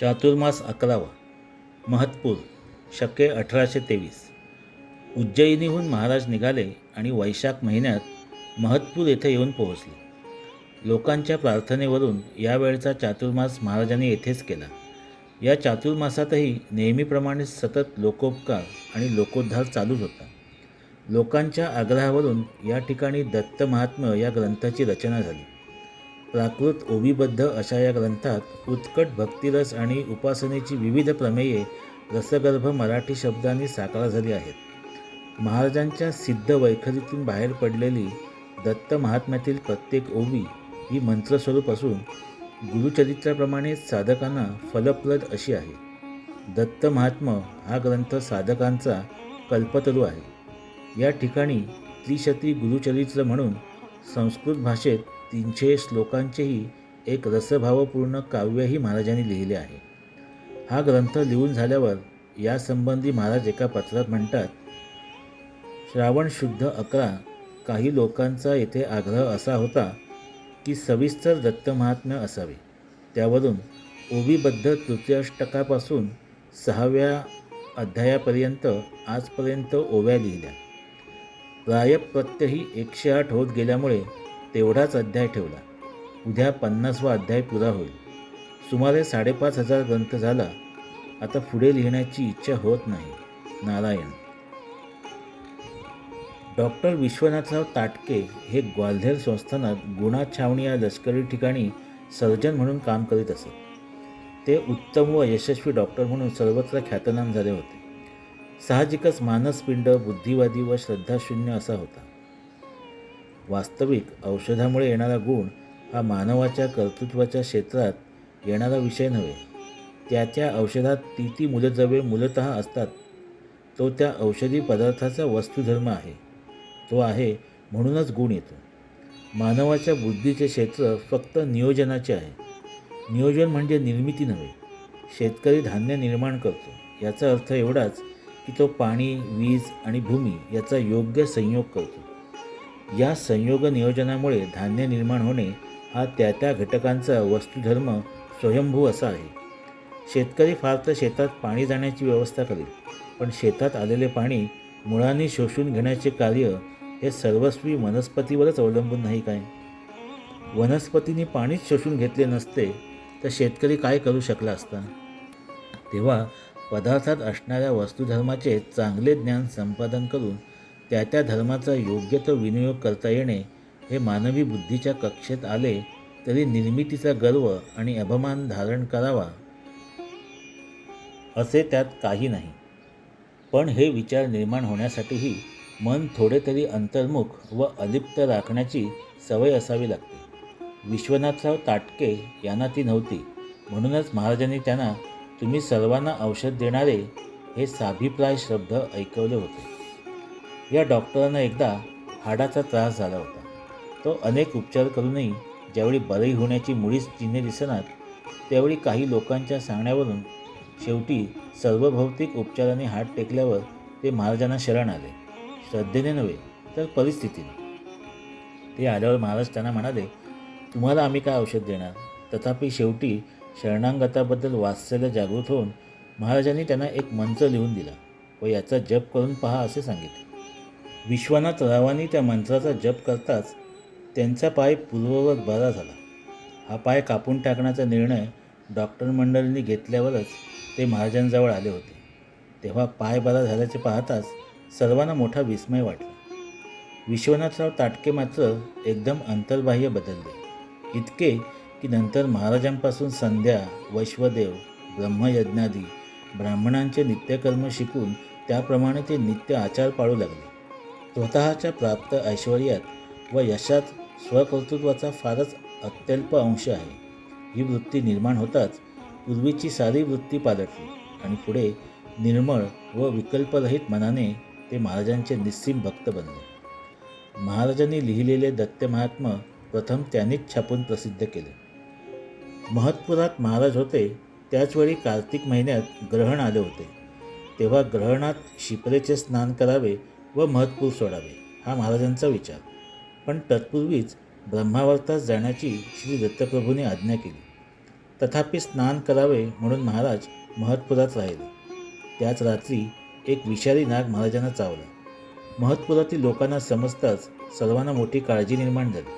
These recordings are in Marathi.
चातुर्मास अकरावा. महत्पूर शके अठराशे तेवीस. उज्जयिनीहून महाराज निघाले आणि वैशाख महिन्यात महत्पूर येथे येऊन पोहोचले. लोकांच्या प्रार्थनेवरून यावेळचा चातुर्मास महाराजांनी येथेच केला. या चातुर्मासातही नेहमीप्रमाणे सतत लोकोपकार आणि लोकोद्धार चालूच होता. लोकांच्या आग्रहावरून या ठिकाणी दत्त महात्म्य या ग्रंथाची रचना झाली. प्राकृत ओवीबद्ध अशा या ग्रंथात उत्कट भक्तिरस आणि उपासनेची विविध प्रमेये रसगर्भ मराठी शब्दांनी साकार झाली आहेत. महाराजांच्या सिद्ध वैखरीतून बाहेर पडलेली दत्त महात्म्यातील प्रत्येक ओवी ही मंत्रस्वरूप असून गुरुचरित्राप्रमाणे साधकांना फलप्रद अशी आहे. दत्त महात्म हा ग्रंथ साधकांचा कल्पतरू आहे. या ठिकाणी त्रिशती गुरुचरित्र म्हणून संस्कृत भाषेत तीनशे श्लोकांचेही एक रसभावपूर्ण काव्यही महाराजांनी लिहिले आहे. हा ग्रंथ लिहून झाल्यावर यासंबंधी महाराज एका पत्रात म्हणतात श्रावण शुद्ध अकरा काही लोकांचा येथे आग्रह असा होता की सविस्तर दत्तमहात्म्य असावे. त्यावरून ओवीबद्ध तृतीयाष्टकापासून सहाव्या अध्यायापर्यंत आजपर्यंत ओव्या लिहिल्या. प्रायप्रत्यही एकशे आठ होत गेल्यामुळे तेवढाच अध्याय ठेवला. उद्या पन्नासवा अध्याय पुरा होईल. सुमारे साडेपाच हजार ग्रंथ झाला. आता पुढे लिहिण्याची इच्छा होत नाही. नारायण. डॉक्टर विश्वनाथराव ताटके हे ग्वाल्हेर संस्थानात गुणा छावणी या लष्करी ठिकाणी सर्जन म्हणून काम करीत असत. ते उत्तम व यशस्वी डॉक्टर म्हणून सर्वत्र ख्यातनाम झाले होते. साहजिकच मानसपिंड बुद्धिवादी व श्रद्धाशून्य असा होता. वास्तविक औषधामुळे येणारा गुण हा मानवाच्या कर्तृत्वाच्या क्षेत्रात येणारा विषय नव्हे. त्या त्या औषधात ती ती मूलद्रव्ये मूलत असतात. तो त्या औषधी पदार्थाचा वस्तुधर्म आहे. तो आहे म्हणूनच गुण येतो. मानवाच्या बुद्धीचे क्षेत्र फक्त नियोजनाचे आहे. नियोजन म्हणजे निर्मिती नव्हे शेतकरी धान्य निर्माण करतो. याचा अर्थ एवढाच की तो पाणी वीज आणि भूमी याचा योग्य संयोग करतो. या संयोग नियोजनामुळे धान्य निर्माण होणे हा त्या त्या घटकांचा वस्तुधर्म स्वयंभू असा आहे. शेतकरी फार तर शेतात पाणी जाण्याची व्यवस्था करेल पण शेतात आलेले पाणी मुळांनी शोषून घेण्याचे कार्य हे सर्वस्वी वनस्पतीवरच अवलंबून नाही काय? वनस्पतींनी पाणीच शोषून घेतले नसते तर शेतकरी काय करू शकला असता? तेव्हा पदार्थात असणाऱ्या वस्तुधर्माचे चांगले ज्ञान संपादन करून त्या त्या धर्माचा योग्य तो विनियोग करता येणे हे मानवी बुद्धीच्या कक्षेत आले तरी निर्मितीचा गर्व आणि अभिमान धारण करावा असे त्यात काही नाही. पण हे विचार निर्माण होण्यासाठीही मन थोडे तरी अंतर्मुख व अलिप्त राखण्याची सवय असावी लागते. विश्वनाथराव ताटके यांना ती नव्हती. म्हणूनच महाराजांनी त्यांना तुम्ही सर्वांना औषध देणारे हे साभिप्राय शब्द ऐकवले होते. या डॉक्टरांना एकदा हाडाचा त्रास झाला होता. तो अनेक उपचार करूनही ज्यावेळी बरही होण्याची मुळीच चिन्हे दिसणार त्यावेळी काही लोकांच्या सांगण्यावरून शेवटी सर्व भौतिक उपचाराने हात टेकल्यावर ते महाराजांना शरण आले. श्रद्धेने नव्हे तर परिस्थितीने. ते आल्यावर महाराज त्यांना म्हणाले तुम्हाला आम्ही काय औषध देणार? तथापि शेवटी शरणांगताबद्दल वात्सल्य जागृत होऊन महाराजांनी त्यांना एक मंत्र लिहून दिला व याचा जप करून पहा असे सांगितले. विश्वनाथ रावांनी त्या मंत्राचा जप करताच त्यांचा पाय पूर्ववत बरा झाला. हा पाय कापून टाकण्याचा निर्णय डॉक्टर मंडळींनी घेतल्यावरच ते महाराजांजवळ आले होते. तेव्हा पाय बरा झाल्याचे पाहताच सर्वांना मोठा विस्मय वाटला. विश्वनाथराव ताटके मात्र एकदम अंतर्बाह्य बदलले. इतके की नंतर महाराजांपासून संध्या वैश्वदेव ब्रह्मयज्ञादी ब्राह्मणांचे नित्यकर्म शिकून त्याप्रमाणे ते नित्य आचार पाळू लागले. स्वतःच्या प्राप्त ऐश्वर्यात व यशात स्वकर्तृत्वाचा फारच अत्यल्प अंश आहे. ही वृत्ती निर्माण होताच पूर्वीची सारी वृत्ती पालटली आणि पुढे निर्मळ व विकल्परहित मनाने ते महाराजांचे निस्सीम भक्त बनले. महाराजांनी लिहिलेले दत्त महात्म प्रथम त्यांनीच छापून प्रसिद्ध केले. महत्पुरात महाराज होते त्याचवेळी कार्तिक महिन्यात ग्रहण आले होते. तेव्हा ग्रहणात शिपरेचे स्नान करावे व महत्पूर सोडावे हा महाराजांचा विचार. पण तत्पूर्वीच ब्रह्मावर्तास जाण्याची श्री दत्तप्रभूने आज्ञा केली. तथापि स्नान करावे म्हणून महाराज महत्पुरात राहिले. त्याच रात्री एक विषारी नाग महाराजांना चावला. महत्पुरातील लोकांना समजताच सर्वांना मोठी काळजी निर्माण झाली.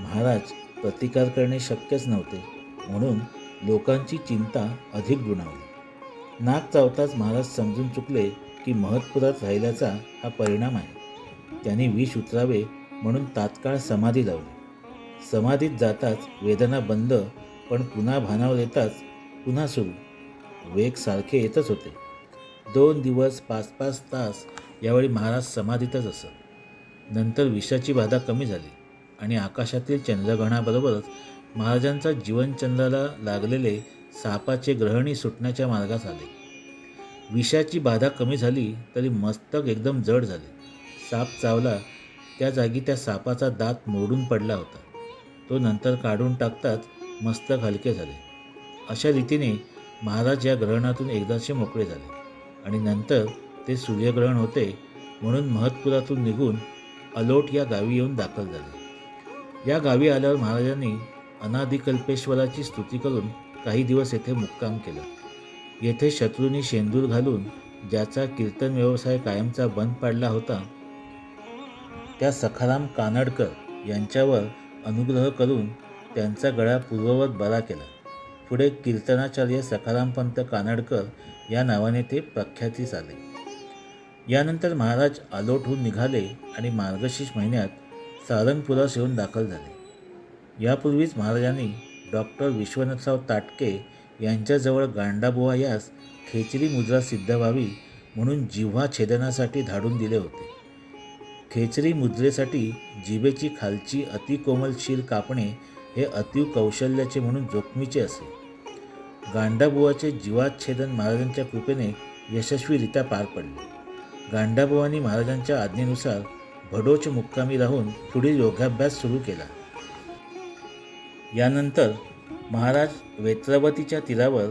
महाराज प्रतिकार करणे शक्यच नव्हते म्हणून लोकांची चिंता अधिक दुणावली. नाग चावताच महाराज समजून चुकले की महत्पुरात राहिल्याचा हा परिणाम आहे. त्याने विष उतरावे म्हणून तात्काळ समाधी लावली. समाधीत जाताच वेदना बंद पण पुन्हा भानावर येताच पुन्हा सुरू. वेग सारखे येतच होते. दोन दिवस पाच पाच तास यावेळी महाराज समाधीतच असत. नंतर विषाची बाधा कमी झाली आणि आकाशातील चंद्रग्रहणाबरोबरच महाराजांचा जीवनचंद्राला लागलेले सापाचे ग्रहणी सुटण्याच्या मार्गास आले. विषाची बाधा कमी झाली तरी मस्तक एकदम जड झाले. साप चावला त्या जागी त्या सापाचा दात मोडून पडला होता. तो नंतर काढून टाकताच मस्तक हलके झाले. अशा रीतीने महाराज या ग्रहणातून एकदाचे मोकळे झाले आणि नंतर ते सूर्यग्रहण होते म्हणून महत्पुरातून निघून अलोट या गावी येऊन दाखल झाले. या गावी आल्यावर महाराजांनी अनादिकल्पेश्वराची स्तुती करून काही दिवस येथे मुक्काम केला. येथे शत्रूंनी शेंदूर घालून ज्याचा कीर्तन व्यवसाय कायमचा बंद पाडला होता त्या सखाराम कानडकर यांच्यावर अनुग्रह करून त्यांचा गळा पूर्ववत बरा केला. पुढे कीर्तनाचार्य सखारामपंत कानडकर या नावाने ते प्रख्यातीस आले यानंतर महाराज आलोटहून निघाले आणि मार्गशीर्ष महिन्यात सारंगपुरास येऊन दाखल झाले. यापूर्वीच महाराजांनी डॉक्टर विश्वनाथराव ताटके यांच्याजवळ गांडाबुवा यास खेचरी मुद्रा सिद्ध व्हावी म्हणून जिव्हा छेदनासाठी धाडून दिले होते. खेचरी मुद्रेसाठी जिभेची खालची अतिकोमल शीर कापणे हे अतिव कौशल्याचे म्हणून जोखमीचे असे. गांडाबुवाचे जीवाच्छेदन महाराजांच्या कृपेने यशस्वीरित्या पार पडले. गांडाबुवांनी महाराजांच्या आज्ञेनुसार भडोच मुक्कामी राहून पुढील योगाभ्यास सुरू केला. यानंतर महाराज वेत्रवतीच्या तीरावर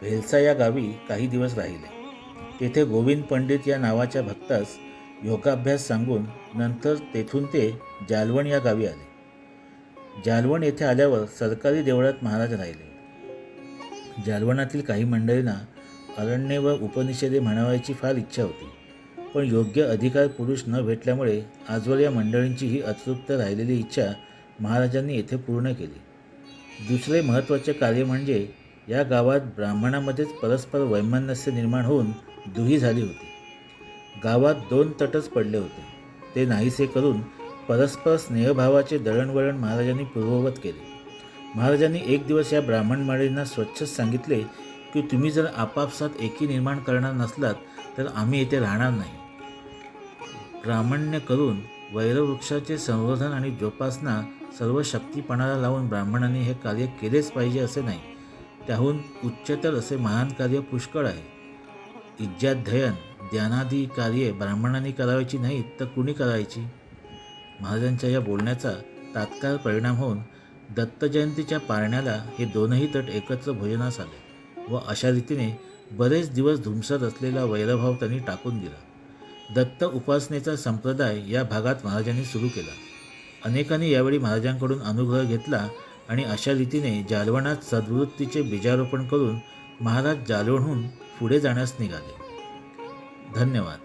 भेलसा या गावी काही दिवस राहिले. तेथे गोविंद पंडित या नावाच्या भक्तास योगाभ्यास सांगून नंतर तेथून ते जालवण या गावी आले. जालवण येथे आल्यावर सरकारी देवळात महाराज राहिले. जालवणातील काही मंडळींना अरण्ये व उपनिषदे म्हणावायची फार इच्छा होती पण योग्य अधिकार पुरुष न भेटल्यामुळे आजवर या मंडळींची ही अतृप्त राहिलेली इच्छा महाराजांनी येथे पूर्ण केली. दुसरे महत्त्वाचे कार्य म्हणजे या गावात ब्राह्मणामध्येच परस्पर वैमनस्य निर्माण होऊन दुही झाली होती. गावात दोन तटच पडले होते. ते नाहीसे करून परस्पर स्नेहभावाचे दळणवळण महाराजांनी पूर्ववत केले. महाराजांनी एक दिवस या ब्राह्मण माळींना स्वच्छच सांगितले की तुम्ही जर आपापसात एकी निर्माण करणार नसलात तर आम्ही येथे राहणार नाही. ब्राह्मण्य करून वैरवृक्षाचे संवर्धन आणि जोपासना सर्व शक्तीपणाला लावून ब्राह्मणांनी हे कार्य केलेच पाहिजे असे नाही. त्याहून उच्चतर असे महान कार्य पुष्कळ आहे. इज्जाध्ययन ध्यानादी कार्ये ब्राह्मणांनी करावायची नाहीत तर कुणी करायची? महाराजांच्या या बोलण्याचा तात्काळ परिणाम होऊन दत्तजयंतीच्या पारण्याला हे दोनही तट एकत्र भोजनास आले व अशा रीतीने बरेच दिवस धुमसत असलेला वैरभाव त्यांनी टाकून दिला. दत्त उपासनेचा संप्रदाय या भागात महाराजांनी सुरू केला. अनेकांनी यावेळी महाराजांकडून अनुग्रह घेतला आणि अशा रीतीने जालवणात सद्वृत्तीचे बीजारोपण करून महाराज जालवणहून पुढे जाण्यास निघाले. धन्यवाद.